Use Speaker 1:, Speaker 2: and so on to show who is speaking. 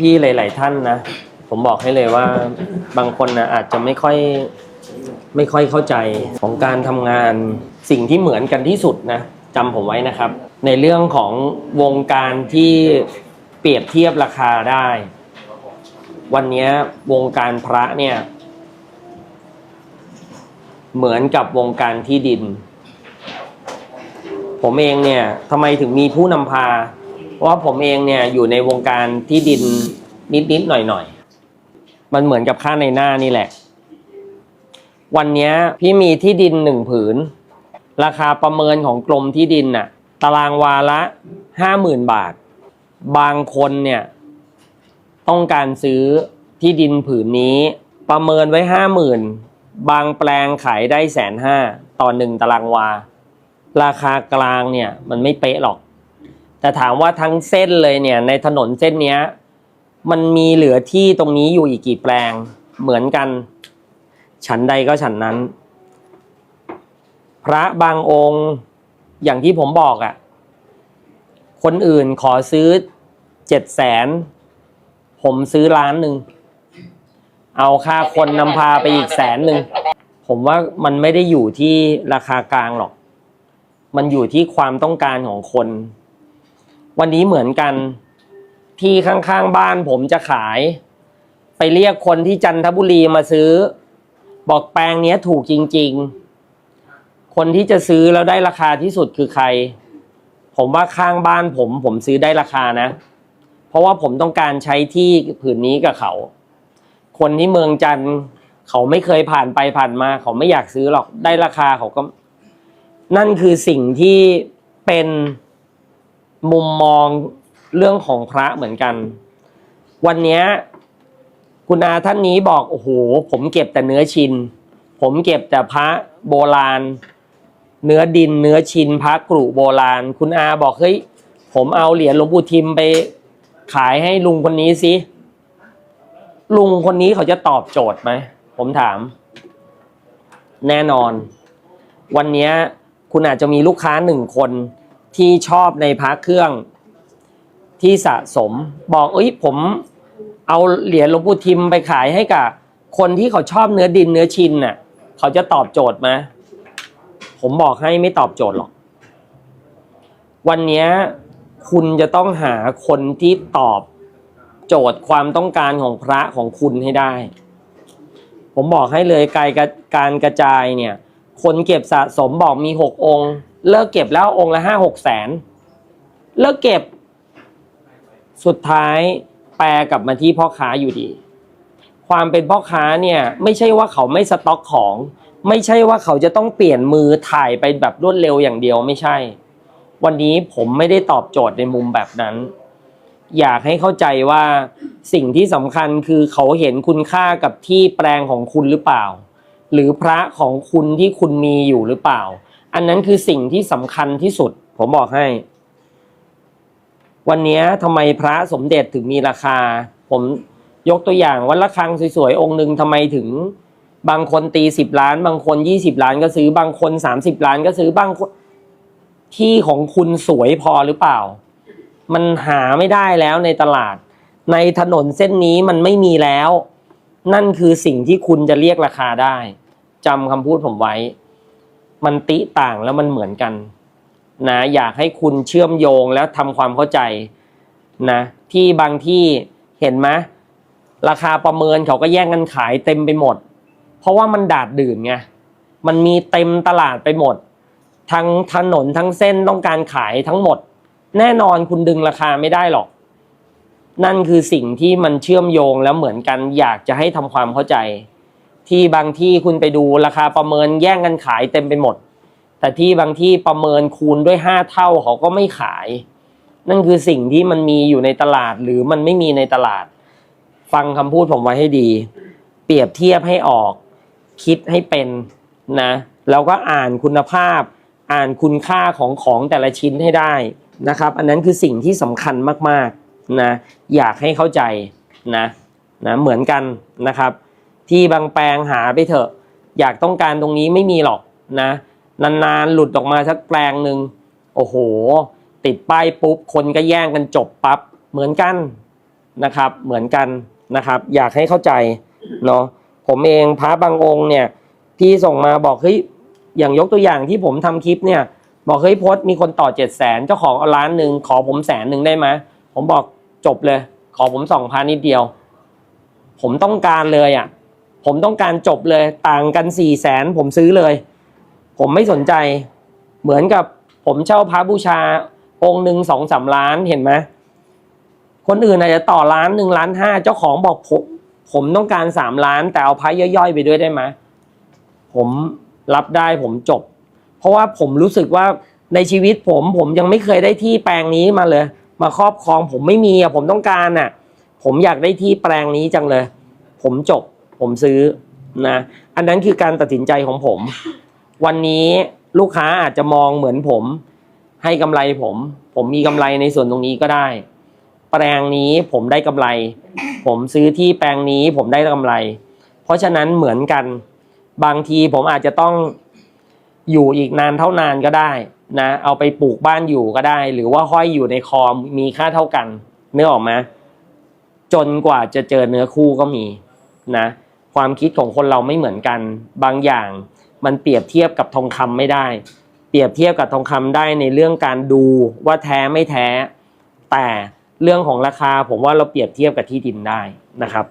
Speaker 1: พี่ๆหลาย ๆ ท่านนะ ผมบอกให้เลยว่าบางคนนะอาจจะไม่ค่อยไม่ค่อยเข้าใจของการทำงานสิ่งที่เหมือนกันที่สุดนะจำผมไว้นะครับ ในเรื่องของวงการที่เปรียบเทียบราคาได้ วันนี้วงการพระเนี่ย เหมือนกับวงการที่ดิน ผมเองเนี่ยทำไมถึงมีผู้นำพา เพราะว่าผมเองเนี่ยอยู่ในวงการที่ดินนิดๆหน่อยๆ มันเหมือนกับค่าในหน้านี่แหละ วันนี้พี่มีที่ดินหนึ่งผืน ราคาประเมินของกรมที่ดินน่ะ ตารางวาละห้าหมื่นบาท บางคนเนี่ยต้องการซื้อที่ดินผืนนี้ ประเมินไว้ห้าหมื่นบางแปลงขายได้แสนห้าต่อหนึ่งตารางวา ราคากลางเนี่ยมันไม่เป๊ะหรอก แต่ถามว่าทั้งเส้นเลยเนี่ยในถนนเส้นเนี้ย มันมีเหลือที่ตรงนี้อยู่อีกกี่แปลงเหมือนกัน ฉันใดก็ฉันนั้น พระบางองค์อย่างที่ผมบอกอะ่ะ คนอื่นขอซื้อเจ็ดแสนผมซื้อล้านหนึ่ง เอาค่าคนนำพาไปอีกแสนหนึ่ง ผมว่ามันไม่ได้อยู่ที่ราคากลางหรอก มันอยู่ที่ความต้องการของคน วันนี้เหมือนกันที่ข้างๆบ้านผมจะขาย ไปเรียกคนที่จันทบุรีมาซื้อ บอกแปลงเนี้ยถูกจริง ๆ คนที่จะซื้อแล้วได้ราคาที่สุดคือใคร ผมว่าข้างบ้านผม ผมซื้อได้ราคานะ เพราะว่าผมต้องการใช้ที่ผืนนี้กับเขา คนที่เมืองจันทร์เขาไม่เคยผ่านไปผ่านมา เขาไม่อยากซื้อหรอกได้ราคาเขาก็ นั่นคือสิ่งที่เป็น มุมมองเรื่องของพระเหมือนกัน วันนี้คุณอาท่านนี้บอกโอ้โหผมเก็บแต่เนื้อชิน ผมเก็บแต่พระโบราณ เนื้อดินเนื้อชินพระกรุโบราณ คุณอาบอกเฮ้ยผมเอาเหรียญหลวงปู่ทิมไปขายให้ลุงคนนี้สิลุงคนนี้เขาจะตอบโจทย์ไหมผมถาม แน่นอน วันนี้คุณอาจจะมีลูกค้าหนึ่งคน ที่ชอบในพระเครื่องที่สะสม บอกเอ้ยผมเอาเหรียญหลวงปู่ทิมไปขายให้กับคนที่เขาชอบเนื้อดินเนื้อชินน่ะ เขาจะตอบโจทย์ไหมผมบอกให้ไม่ตอบโจทย์หรอก วันนี้คุณจะต้องหาคนที่ตอบโจทย์ความต้องการของพระของคุณให้ได้ ผมบอกให้เลยการกระการกระจายเนี่ย คนเก็บสะสมบอกมีหกองค์ เลิกเก็บแล้วองค์ละห้าหกแสนเลิกเก็บ สุดท้ายแปรกลับมาที่พ่อค้าอยู่ดี ความเป็นพ่อค้าเนี่ยไม่ใช่ว่าเขาไม่สต็อกของ ไม่ใช่ว่าเขาจะต้องเปลี่ยนมือถ่ายไปแบบรวดเร็วอย่างเดียวไม่ใช่ วันนี้ผมไม่ได้ตอบโจทย์ในมุมแบบนั้น อยากให้เข้าใจว่าสิ่งที่สำคัญคือเขาเห็นคุณค่ากับที่แปลงของคุณหรือเปล่า หรือพระของคุณที่คุณมีอยู่หรือเปล่า อันนั้นคือสิ่งที่สำคัญที่สุด ผมบอกให้ วันนี้ทำไมพระสมเด็จถึงมีราคา ผมยกตัวอย่างว่าระฆังสวยๆ องค์หนึ่งทำไมถึง บางคนตีสิบล้าน บางคนยี่สิบล้านก็ซื้อบางคนสามสิบล้านก็ซื้อบางคนที่ของคุณสวยพอหรือเปล่า มันหาไม่ได้แล้วในตลาด ในถนนเส้นนี้มันไม่มีแล้ว นั่นคือสิ่งที่คุณจะเรียกราคาได้จำคำพูดผมไว้ มันติต่างแล้วมันเหมือนกันนะอยากให้คุณเชื่อมโยงแล้วทำความเข้าใจนะที่บางที่เห็นไหมราคาประเมินเขาก็แย่งกันขายเต็มไปหมด เพราะว่ามันดาดดื่นไงมันมีเต็มตลาดไปหมด ทั้งถนนทั้งเส้นต้องการขายทั้งหมด แน่นอนคุณดึงราคาไม่ได้หรอก นั่นคือสิ่งที่มันเชื่อมโยงแล้วเหมือนกันอยากจะให้ทำความเข้าใจ ที่บางที่คุณไปดูราคาประเมินแย่งกันขายเต็มไปหมด แต่ที่บางที่ประเมินคูณด้วยห้าเท่าเขาก็ไม่ขาย นั่นคือสิ่งที่มันมีอยู่ในตลาดหรือมันไม่มีในตลาด ฟังคำพูดผมไว้ให้ดี เปรียบเทียบให้ออก คิดให้เป็นนะแล้วก็อ่านคุณภาพ อ่านคุณค่าของของแต่ละชิ้นให้ได้นะครับ อันนั้นคือสิ่งที่สำคัญมากๆนะอยากให้เข้าใจนะนะเหมือนกันนะครับ ที่บางแปลงหาไปเถอะ อยากต้องการตรงนี้ไม่มีหรอกนะ นานๆ หลุดออกมาสักแปลงหนึ่งโอ้โห ติดป้ายปุ๊บ คนก็แย่งกันจบปั๊บเหมือนกันนะครับ เหมือนกันนะครับ อยากให้เข้าใจเนาะผมเองพระบางองค์เนี่ยพี่ส่งมาบอกเฮ้ยอย่างยกตัวอย่างที่ผมทำคลิปเนี่ยบอกเฮ้ยโพสต์มีคนต่อเจ็ดแสนเจ้าของเอาล้านหนึ่งขอผมแสนหนึ่งได้ไหมผมบอกจบเลย ขอผมสองพันนิดเดียว ผมต้องการเลยอะ ผมต้องการจบเลยต่างกันสี่แสนผมซื้อเลย ผมไม่สนใจ เหมือนกับผมเช่าพระบูชาองค์หนึ่งสองสามล้านเห็นไหมคนอื่นอาจจะต่อล้านหนึ่งล้านห้าเจ้าของบอกผมผมต้องการสามล้าน แต่เอาพระย่อยๆไปด้วยได้ไหมผมรับได้ผมจบ เพราะว่าผมรู้สึกว่าในชีวิตผมผมยังไม่เคยได้ที่แปลงนี้มาเลย มาครอบครองผมไม่มีอะผมต้องการอะ ผมอยากได้ที่แปลงนี้จังเลย ผมจบ ผมซื้อนะอันนั้นคือการตัดสินใจของผม วันนี้ลูกค้าอาจจะมองเหมือนผม ให้กำไรผม ผมมีกำไรในส่วนตรงนี้ก็ได้ แปลงนี้ผมได้กำไร ผมซื้อที่แปลงนี้ผมได้กำไร เพราะฉะนั้นเหมือนกัน บางทีผมอาจจะต้องอยู่อีกนานเท่านานก็ได้นะเอาไปปลูกบ้านอยู่ก็ได้ หรือว่าห้อยอยู่ในคอมมีค่าเท่ากันเนื้อออกไหมจนกว่าจะเจอเนื้อคู่ก็มีนะ ความคิดของคนเราไม่เหมือนกัน บางอย่าง มันเปรียบเทียบกับทองคำไม่ได้ เปรียบเทียบกับทองคำได้ในเรื่องการดูว่าแท้ไม่แท้ แต่เรื่องของราคาผมว่าเราเปรียบเทียบกับที่ดินได้นะครับ